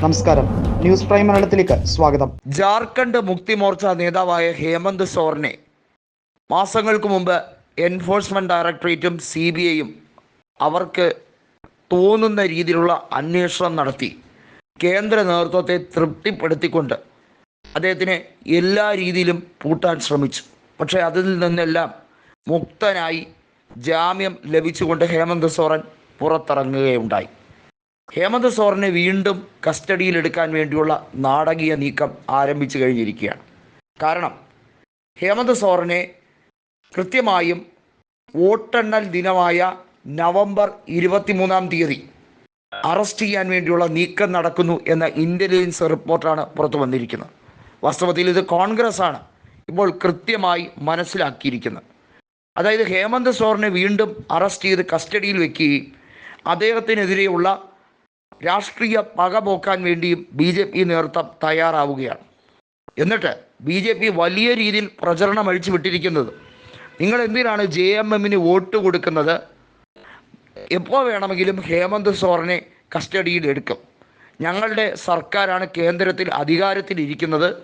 നമസ്കാരം. News prime മലയാളത്തിലേക്ക് സ്വാഗതം. ജാർഖണ്ഡ് മുക്തി മോർച്ച നേതാവായ ഹേമന്ത് സോറിനെ മാസങ്ങൾക്ക് മുമ്പ് എൻഫോഴ്സ്മെന്റ് ഡയറക്ടറേറ്റും സി ബി ഐയും അവർക്ക് തോന്നുന്ന രീതിയിലുള്ള അന്വേഷണം നടത്തി. കേന്ദ്ര നേതൃത്വത്തെ തൃപ്തിപ്പെടുത്തിക്കൊണ്ട് അദ്ദേഹത്തിനെ എല്ലാ രീതിയിലും പൂട്ടാൻ ശ്രമിച്ചു. പക്ഷേ അതിൽ നിന്നെല്ലാം മുക്തനായി ജാമ്യം ലഭിച്ചുകൊണ്ട് ഹേമന്ത് സോറൻ പുറത്തിറങ്ങുകയുണ്ടായി. ഹേമന്ത് സോറിനെ വീണ്ടും കസ്റ്റഡിയിലെടുക്കാൻ വേണ്ടിയുള്ള നാടകീയ നീക്കം ആരംഭിച്ചു കഴിഞ്ഞിരിക്കുകയാണ്. കാരണം ഹേമന്ത് സോറിനെ കൃത്യമായും വോട്ടെണ്ണൽ ദിനമായ നവംബർ ഇരുപത്തിമൂന്നാം തീയതി അറസ്റ്റ് ചെയ്യാൻ വേണ്ടിയുള്ള നീക്കം നടക്കുന്നു എന്ന ഇന്റലിജൻസ് റിപ്പോർട്ടാണ് പുറത്തു വന്നിരിക്കുന്നത്. വാസ്തവത്തിൽ ഇത് കോൺഗ്രസ് ആണ് ഇപ്പോൾ കൃത്യമായി മനസ്സിലാക്കിയിരിക്കുന്നത്. അതായത് ഹേമന്ത് സോറിനെ വീണ്ടും അറസ്റ്റ് ചെയ്ത് കസ്റ്റഡിയിൽ വെക്കുകയും അദ്ദേഹത്തിനെതിരെയുള്ള രാഷ്ട്രീയ പക പോക്കാൻ വേണ്ടിയും ബി ജെ പി നേതൃത്വം തയ്യാറാവുകയാണ്. എന്നിട്ട് ബി ജെ പി വലിയ രീതിയിൽ പ്രചരണം അഴിച്ചു വിട്ടിരിക്കുന്നത്. നിങ്ങൾ എന്തിനാണ് ജെ എം എമ്മിന് വോട്ട് കൊടുക്കുന്നത്? എപ്പോൾ വേണമെങ്കിലും ഹേമന്ത് സോറിനെ കസ്റ്റഡിയിൽ എടുക്കും. ഞങ്ങളുടെ സർക്കാരാണ് കേന്ദ്രത്തിൽ അധികാരത്തിൽ ഇരിക്കുന്നത്.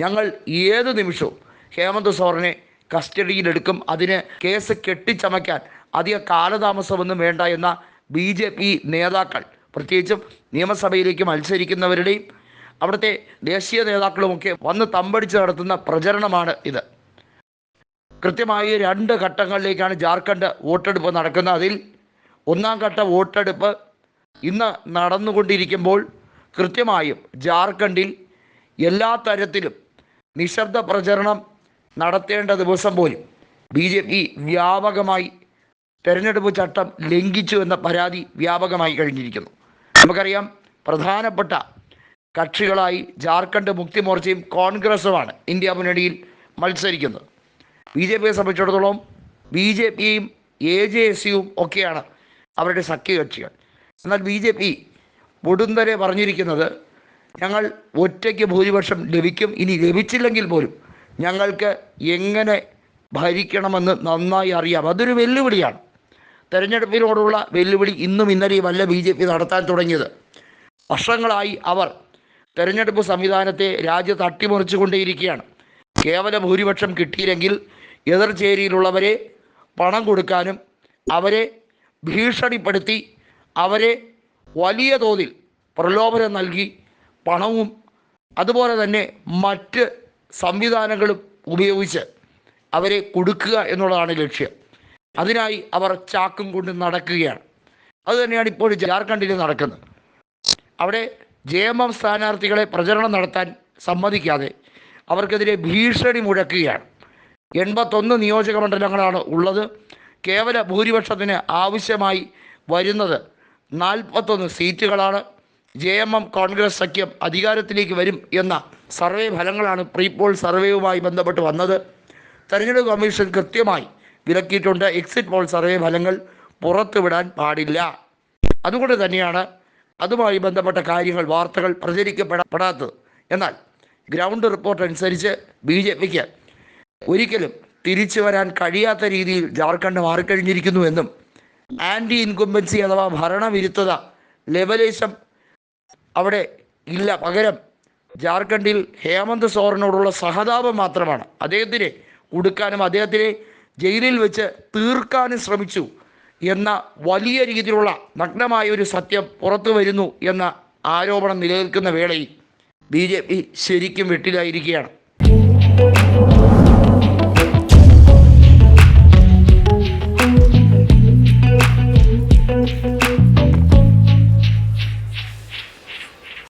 ഞങ്ങൾ ഏത് നിമിഷവും ഹേമന്ത് സോറിനെ കസ്റ്റഡിയിലെടുക്കും അതിന് കേസ് കെട്ടിച്ചമയ്ക്കാൻ അധിക കാലതാമസമൊന്നും വേണ്ട എന്ന ബി നേതാക്കൾ പ്രത്യേകിച്ചും നിയമസഭയിലേക്ക് മത്സരിക്കുന്നവരുടെയും അവിടുത്തെ ദേശീയ നേതാക്കളുമൊക്കെ വന്ന് തമ്പടിച്ച് നടത്തുന്ന പ്രചരണമാണ് ഇത്. കൃത്യമായി രണ്ട് ഘട്ടങ്ങളിലേക്കാണ് ജാർഖണ്ഡ് വോട്ടെടുപ്പ് നടക്കുന്നത്. അതിൽ ഒന്നാം ഘട്ട വോട്ടെടുപ്പ് ഇന്ന് നടന്നുകൊണ്ടിരിക്കുമ്പോൾ കൃത്യമായും ജാർഖണ്ഡിൽ എല്ലാ തരത്തിലും നിശബ്ദ പ്രചരണം നടത്തേണ്ട ദിവസം പോലും ബി ജെ പി വ്യാപകമായി തെരഞ്ഞെടുപ്പ് ചട്ടം ലംഘിച്ചു എന്ന പരാതി വ്യാപകമായി കഴിഞ്ഞിരിക്കുന്നു. നമുക്കറിയാം പ്രധാനപ്പെട്ട കക്ഷികളായി ജാർഖണ്ഡ് മുക്തി മോർച്ചയും കോൺഗ്രസുമാണ് ഇന്ത്യ മുന്നണിയിൽ മത്സരിക്കുന്നത്. ബി ജെ പിയെ സംബന്ധിച്ചിടത്തോളം ബി ജെ പിയും എ ജെ എസ് യുവും ഒക്കെയാണ് അവരുടെ സഖ്യകക്ഷികൾ. എന്നാൽ ബി ജെ പി പൊടുന്തരെ പറഞ്ഞിരിക്കുന്നത് ഞങ്ങൾ ഒറ്റയ്ക്ക് ഭൂരിപക്ഷം ലഭിക്കും ഇനി ലഭിച്ചില്ലെങ്കിൽ പോലും ഞങ്ങൾക്ക് എങ്ങനെ ഭരിക്കണമെന്ന് നന്നായി അറിയാം. അതൊരു വെല്ലുവിളിയാണ്. തെരഞ്ഞെടുപ്പിനോടുള്ള വെല്ലുവിളി ഇന്നും ഇന്നലെയും അല്ല ബി ജെ പി നടത്താൻ തുടങ്ങിയത്. വർഷങ്ങളായി അവർ തെരഞ്ഞെടുപ്പ് സംവിധാനത്തെ രാജ്യത്ത് അട്ടിമറിച്ചുകൊണ്ടേയിരിക്കുകയാണ് കേവല ഭൂരിപക്ഷം കിട്ടിയില്ലെങ്കിൽ എതിർചേരിയിലുള്ളവരെ പണം കൊടുക്കാനും അവരെ ഭീഷണിപ്പെടുത്തി അവരെ വലിയ തോതിൽ പ്രലോഭനം നൽകി പണവും അതുപോലെ തന്നെ മറ്റ് സംവിധാനങ്ങളും ഉപയോഗിച്ച് അവരെ കൊടുക്കുക എന്നുള്ളതാണ് ലക്ഷ്യം. അതിനായി അവർ ചാക്കും കൊണ്ട് നടക്കുകയാണ്. അതുതന്നെയാണ് ഇപ്പോൾ ജാർഖണ്ഡിൽ നടക്കുന്നത്. അവിടെ ജെ എം എം സ്ഥാനാർത്ഥികളെ പ്രചരണം നടത്താൻ സമ്മതിക്കാതെ അവർക്കെതിരെ ഭീഷണി മുഴക്കുകയാണ്. എൺപത്തൊന്ന് നിയോജക മണ്ഡലങ്ങളാണ് ഉള്ളത്. കേവല ഭൂരിപക്ഷത്തിന് ആവശ്യമായി വരുന്നത് നാൽപ്പത്തൊന്ന് സീറ്റുകളാണ്. ജെ എം എം കോൺഗ്രസ് സഖ്യം അധികാരത്തിലേക്ക് വരും എന്ന സർവേ ഫലങ്ങളാണ് പ്രീപോൾ സർവേയുമായി ബന്ധപ്പെട്ട് വന്നത്. തെരഞ്ഞെടുപ്പ് കമ്മീഷൻ കൃത്യമായി വിലക്കിയിട്ടുണ്ട്. എക്സിറ്റ് പോൾ സർവേ ഫലങ്ങൾ പുറത്തുവിടാൻ പാടില്ല. അതുകൊണ്ട് തന്നെയാണ് അതുമായി ബന്ധപ്പെട്ട കാര്യങ്ങൾ വാർത്തകൾ പ്രചരിക്കപ്പെടപ്പെടാത്തത് എന്നാൽ ഗ്രൗണ്ട് റിപ്പോർട്ട് അനുസരിച്ച് ബി ജെ പിക്ക് ഒരിക്കലും തിരിച്ചു വരാൻ കഴിയാത്ത രീതിയിൽ ജാർഖണ്ഡ് മാറിക്കഴിഞ്ഞിരിക്കുന്നു എന്നും ആന്റി ഇൻകുംബൻസി അഥവാ ഭരണവിരുദ്ധത ലെവലേശം അവിടെ ഇല്ല. പകരം ജാർഖണ്ഡിൽ ഹേമന്ത് സോറനോടുള്ള സഹതാപം മാത്രമാണ്. അദ്ദേഹത്തിനെ കൊടുക്കാനും അദ്ദേഹത്തിനെ ജയിലിൽ വെച്ച് തീർക്കാനും ശ്രമിച്ചു എന്ന വലിയ രീതിയിലുള്ള നഗ്നമായ ഒരു സത്യം പുറത്തു വരുന്നു എന്ന ആരോപണം നിലനിൽക്കുന്ന വേളയിൽ ബി ജെ പി ശരിക്കും വെട്ടിലായിരിക്കുകയാണ്.